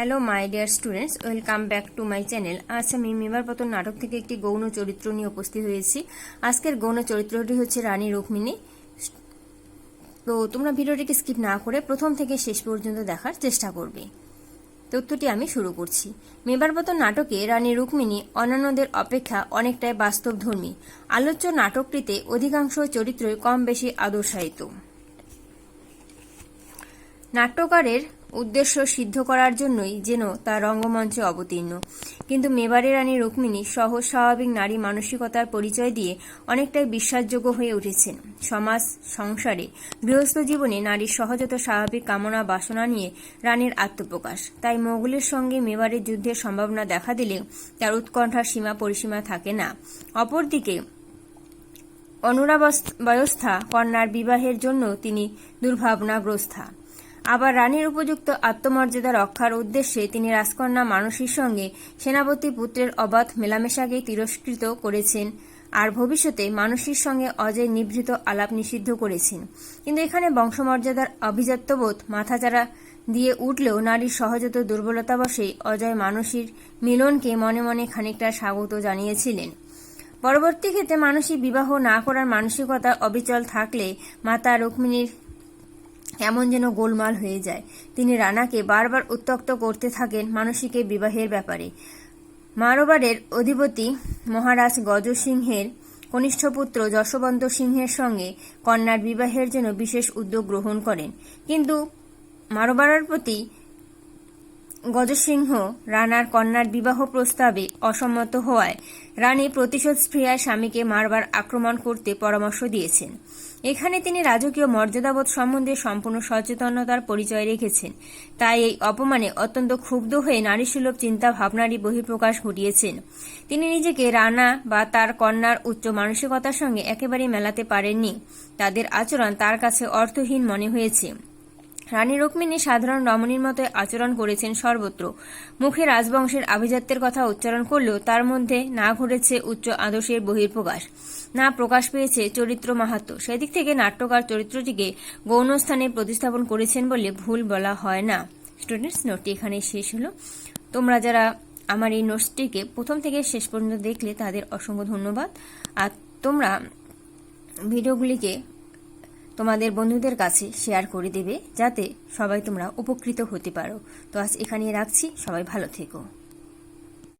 Hello my dear students welcome back to my channel আজ আমি মেবার পতন নাটক থেকে একটি গৌণ চরিত্র নিয়ে উপস্থিত হয়েছি। আজকের গৌণ চরিত্রটি হচ্ছে রানী রুক্মিণী। তো তোমরা ভিডিওটিকে স্কিপ না করে প্রথম থেকে শেষ পর্যন্ত দেখার চেষ্টা করবে। তথ্যটি আমি শুরু করছি। মেবার পতন নাটকে রানী রুক্মিণী অন্যান্যদের অপেক্ষা অনেকটাই বাস্তবধর্মী। আলোচ্য নাটকটিতে অধিকাংশ চরিত্রই কম বেশি আদর্শায়িত। নাট্যকারের উদ্দেশ্য সিদ্ধ করার জন্যই যেন তার রঙ্গমঞ্চে অবতীর্ণ। কিন্তু মেবারে রানী রুক্মিণী সহজ স্বাভাবিক নারী মানসিকতার পরিচয় দিয়ে অনেকটাই বিশ্বাসযোগ্য হয়ে উঠেছেন। সমাজ, সংসারে, গৃহস্থ জীবনে নারীর সহজত স্বাভাবিক কামনা বাসনা নিয়ে রানীর আত্মপ্রকাশ। তাই মোগলের সঙ্গে মেবারের যুদ্ধের সম্ভাবনা দেখা দিলেও তার উৎকণ্ঠার সীমা পরিসীমা থাকে না। অপরদিকে, অনুরাবস্থা কন্যার বিবাহের জন্য তিনি দুর্ভাবনাগ্রস্তা আবার রানীর উপযুক্ত আত্মমর্যাদা রক্ষার উদ্দেশ্যে তিনি রাজকন্যা মানসীর সঙ্গে সেনাপতি পুত্রের অবাধ মেলামেশাকে তিরস্কৃত করেছেন। আর ভবিষ্যতে মানসীর সঙ্গে অজয় নিভৃত আলাপ নিষিদ্ধ করেছেন। কিন্তু এখানে বংশমর্যাদার অভিজাত্যবোধ মাথাচাড়া দিয়ে উঠলেও নারীর সহজত দুর্বলতাবশেই অজয় মানসীর মিলনকে মনে মনে খানিকটা স্বাগত জানিয়েছিলেন। পরবর্তী ক্ষেত্রে মানসী বিবাহ না করার মানসিকতা অবিচল থাকলে মাতা রুক্মিণীর কেমন যেন গোলমাল হয়ে যায়। তিনি রানাকে বারবার উত্তক্ত করতে থাকেন মানসীকে বিবাহের ব্যাপারে। মারোবারের অধিপতি মহারাজ গজ সিংহের কনিষ্ঠ পুত্র যশবন্ত সিংহের সঙ্গে কন্যার বিবাহের জন্য বিশেষ উদ্যোগ গ্রহণ করেন। কিন্তু মারোবারের প্রতি গজসিংহ, রানার কন্যার বিবাহ প্রস্তাবে অসম্মত হওয়ায় রানী প্রতিশোধ স্প্রিয়ায় স্বামীকে মারবার আক্রমণ করতে পরামর্শ দিয়েছেন। এখানে তিনি রাজকীয় মর্যাদাবোধ সম্বন্ধে সম্পূর্ণ সচেতনতার পরিচয় রেখেছেন। তাই এই অপমানে অত্যন্ত ক্ষুব্ধ হয়ে নারীসুলভ চিন্তা ভাবনারই বহিঃপ্রকাশ ঘটিয়েছেন। তিনি নিজেকে রানা বা তার কন্যার উচ্চ মানসিকতার সঙ্গে একেবারেই মেলাতে পারেননি। তাদের আচরণ তার কাছে অর্থহীন মনে হয়েছে। রানী রুক্মিণী সাধারণ রমণীর মতো আচরণ করেছেন সর্বত্র। মুখে রাজবংশের আভিজাত্যের কথা উচ্চারণ করলেও তার মধ্যে না ঘটেছে উচ্চ আদর্শের বহির্প্রকাশ না প্রকাশ পেয়েছে চরিত্র মাহাত্ম। সেদিক থেকে নাট্যকার চরিত্রটিকে গৌণস্থানে প্রতিস্থাপন করেছেন বলে ভুল বলা হয় না। স্টুডেন্টস, নোটটি এখানে শেষ হলো। তোমরা যারা আমার এই নোটসটিকে প্রথম থেকে শেষ পর্যন্ত দেখলে তাদের অসংখ্য ধন্যবাদ। আর তোমরা ভিডিওগুলিকে তোমাদের বন্ধুদের কাছে শেয়ার করে দেবে যাতে সবাই তোমরা উপকৃত হতে পারো। তো আজ এখানে রাখছি। সবাই ভালো থেকো।